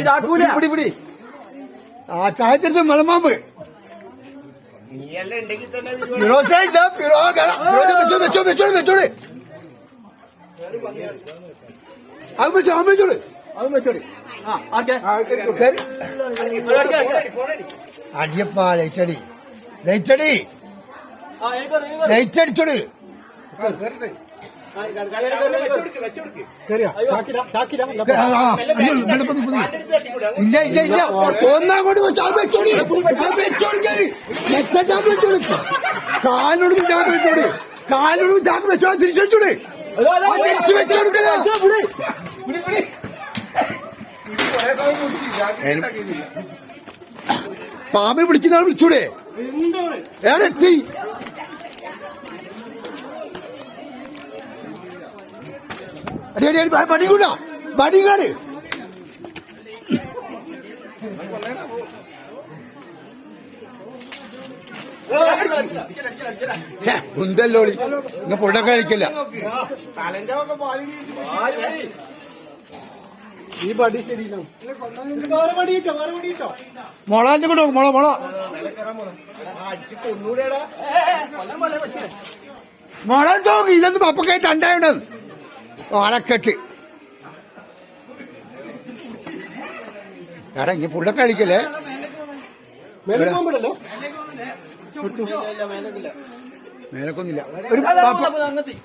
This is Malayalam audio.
ഇതാക്കൂല. പിടി പിടി ആ താഴത്തെടുത്ത് മലമാമ്പ് ഫിറോസേ ഇതാ ഫിറോ. ഫിറോസേ വെച്ചോളൂ വെച്ചോളൂ വെച്ചോളൂ വെച്ചോളൂ അത് വെച്ചോ അത് വെച്ചോടി ആ, കേറി. അടിയപ്പാ ലൈറ്റടി. ലൈറ്റടി. ആ എനിക്കറിയാം എനിക്കറിയാം. ലൈറ്റ് അടിച്ചോട് ഇല്ല ഇല്ല ഇല്ല. ഒന്നാം കൊണ്ട് വെച്ച് അത് വെച്ചോടി അത് വെച്ചോടി കാലിനോട് ചാക്ക് വെച്ചോടി കാലിനോട് ചാക്ക് വെച്ചോ തിരിച്ചു വെച്ചോടി തിരിച്ചു വെച്ച് പിടിക്കുന്ന ആൾ വിളിച്ചൂടെ? ഏടെ എത്തി. അടി അടി അടി മടി കൂടാ മടി ഇങ്ങ പൊട കഴിക്കില്ല? ഈ പടി ശരിയില്ല. മുളാന്റെ കൊണ്ട് മുള മുള. മുള തോന്നി ഇതൊന്നും പപ്പക്കായിട്ട് ഉണ്ടായത് വളക്കെട്ട് എടാ ഇനി പുള്ള കഴിക്കല്ലേ മേലക്കൊന്നില്ല ഒരു അങ്ങോട്ട്